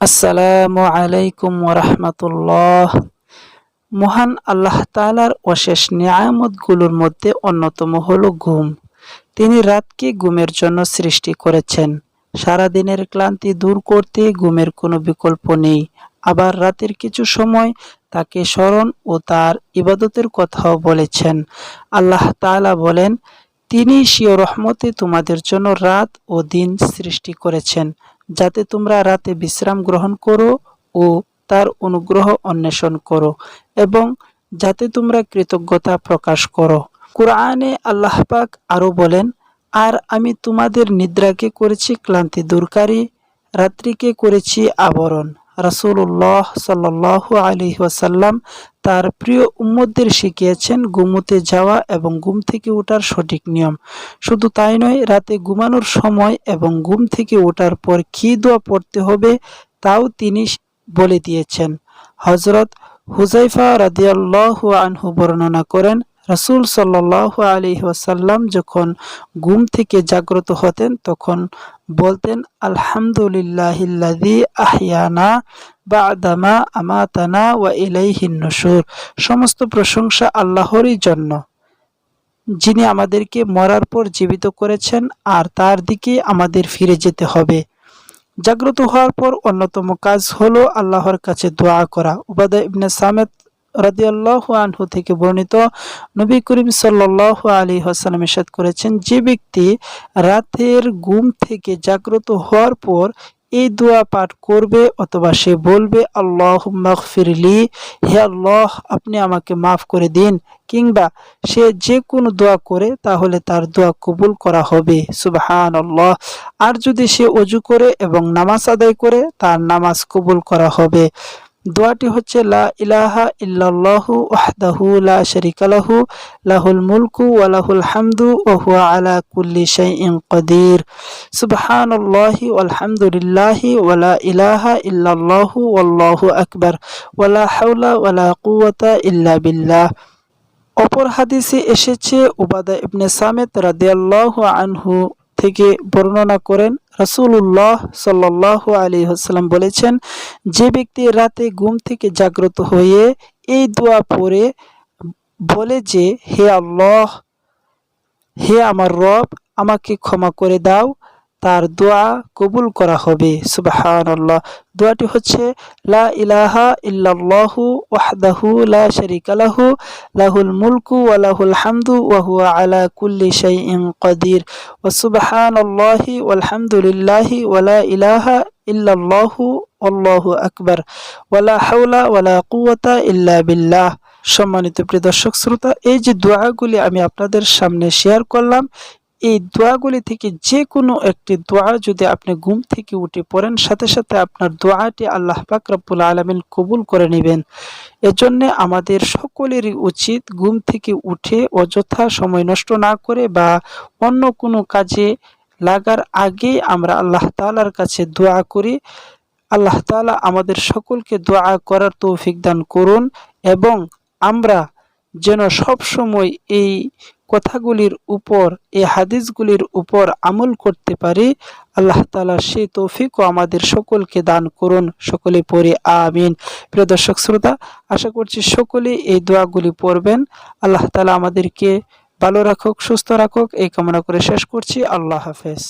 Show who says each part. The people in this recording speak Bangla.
Speaker 1: আসসালামু আলাইকুম ওরহমতুল্লাহ। মহান আল্লাহ তালার অশেষ নিয়ামতগুলোর মধ্যে অন্যতম হল ঘুম। তিনি রাতকে ঘুমের জন্য সৃষ্টি করেছেন। সারাদিনের ক্লান্তি দূর করতে ঘুমের কোনো বিকল্প নেই। আবার রাতের কিছু সময় তাকে স্মরণ ও তার ইবাদতের কথাও বলেছেন। আল্লাহ তালা বলেন, তিনি শিও রহমতে তোমাদের জন্য রাত ও দিন সৃষ্টি করেছেন। যাতে তোমরা রাতে বিশ্রাম গ্রহণ করো ও তার অনুগ্রহ অন্বেষণ করো এবং যাতে তোমরা কৃতজ্ঞতা প্রকাশ করো। কোরআনে আল্লাহবাক আরও বলেন, আর আমি তোমাদের নিদ্রাকে করেছি ক্লান্তি দূরকারী, রাত্রিকে করেছি আবরণ। রাসুল্লাহ সাল্লাহ আলি ওয়াসাল্লাম তার প্রিয় উম্মদের শিখিয়েছেন ঘুমোতে যাওয়া এবং ঘুম থেকে ওঠার সঠিক নিয়ম। শুধু তাই নয়, রাতে ঘুমানোর সময় এবং ঘুম থেকে ওঠার পর কী দোয়া পড়তে হবে তাও তিনি বলে দিয়েছেন। হজরত হুজাইফা রাদিয়াল্লাহ আনহু বর্ণনা করেন, রাসুল সাল্লাহ আলী ওয়াসাল্লাম যখন ঘুম থেকে জাগ্রত হতেন তখন বলতেন আলহামদুলিল্লাহিল্লাদি আহিয়ানা বা আদামা আমাতানা সমস্ত প্রশংসা আল্লাহরই জন্য। যিনি আমাদেরকে মরার পর জীবিত করেছেন, আর তার দিকে আমাদের ফিরে যেতে হবে। জাগ্রত হওয়ার পর অন্যতম কাজ হলো আল্লাহর কাছে দোয়া করা। উবাদা ইবনে সামেদ রাদিয়াল্লাহ থেকে বর্ণিত নবী করিম সাল্লাহ আলী হাসালাম এসাদ করেছেন, যে ব্যক্তি রাতের ঘুম থেকে জাগ্রত হওয়ার পর এই দোয়া পাঠ করবে অথবা সে বলবে আল্লাহ ফিরলি হে আল্লাহ, আপনি আমাকে মাফ করে দিন। কিংবা সে যে কোনো দোয়া করে, তাহলে তার দোয়া কবুল করা হবে। সুবহান আল্লাহ আর যদি সে অজু করে এবং নামাজ আদায় করে, তার নামাজ কবুল করা হবে। দোয়াটি হচ্ছে, লা ইলাহা ইল্লাল্লাহু ওয়াহদাহু লা শারিকা লাহু, লাহুল মুলকু ওয়া লাহুল হামদু ওয়া হুয়া আলা কুল্লি শাইইন কাদির। সুবহানাল্লাহি ওয়ালহামদুলিল্লাহি ওয়া লা ইলাহা ইল্লাল্লাহু ওয়াল্লাহু আকবার, ওয়া লা হাওলা ওয়া লা কুওয়াতা ইল্লা বিল্লাহ। অপর হাদিসে এসেছে, উবাদা ইবনে সামেত রাদিয়াল্লাহু আনহু থেকে বর্ণনা করেন রাসুল্লাহ সাল্লাহ আলী হাসলাম বলেছেন, যে ব্যক্তি রাতে ঘুম থেকে জাগ্রত হয়ে এই দোয়া পরে বলে যে, হে আল্লাহ, হে আমার রব, আমাকে ক্ষমা করে দাও তার দোয়া কবুল করা হবে। সুবাহান্লাহ দোয়াটি হচ্ছে, লা ইলাহা ইল্লাল্লাহু ওয়াহদাহু লা শারিকা লাহু, লাহুল মুলকু ওয়া লাহুল হামদু ওয়া হুয়া আলা কুল্লি শাইইন কাদির। ওয়া সুবহানাল্লাহি ওয়ালহামদুলিল্লাহি ওয়া লা ইলাহা ইল্লাল্লাহু আল্লাহু আকবার। ওয়া লা হাওলা ওয়া লা কুওয়াতা ইল্লা বিল্লাহ। সম্মানিত প্রিয় দর্শক, শ্রোতা, এই যে দোয়াগুলি আমি আপনাদের সামনে শেয়ার করলাম এই দোয়াগুলি থেকে যে কোনো একটি দোয়া যদি আপনি ঘুম থেকে উঠে পড়েন, সাথে সাথে আপনার দোয়াটি আল্লাহ পাক আলমিন কবুল করে নেবেন। এজন্য আমাদের সকলেরই উচিত ঘুম থেকে উঠে অযথা সময় নষ্ট না করে বা অন্য কোনো কাজে লাগার আগে আমরা আল্লাহ তালার কাছে দোয়া করি। আল্লাহ তালা আমাদের সকলকে দোয়া করার তৌফিক দান করুন এবং আমরা যেন সব সময় এই কথাগুলির উপর, এই হাদিসগুলির উপর আমল করতে পারি, আল্লাহ তালা সেই তৌফিকও আমাদের সকলকে দান করুন, সকলে পড়ে আমিন। প্রিয় দর্শক শ্রোতা, আশা করছি সকলে এই দোয়াগুলি পড়বেন। আল্লাহ তালা আমাদেরকে ভালো রাখুক, সুস্থ রাখুক, এই কামনা করে শেষ করছি। আল্লাহ হাফেজ।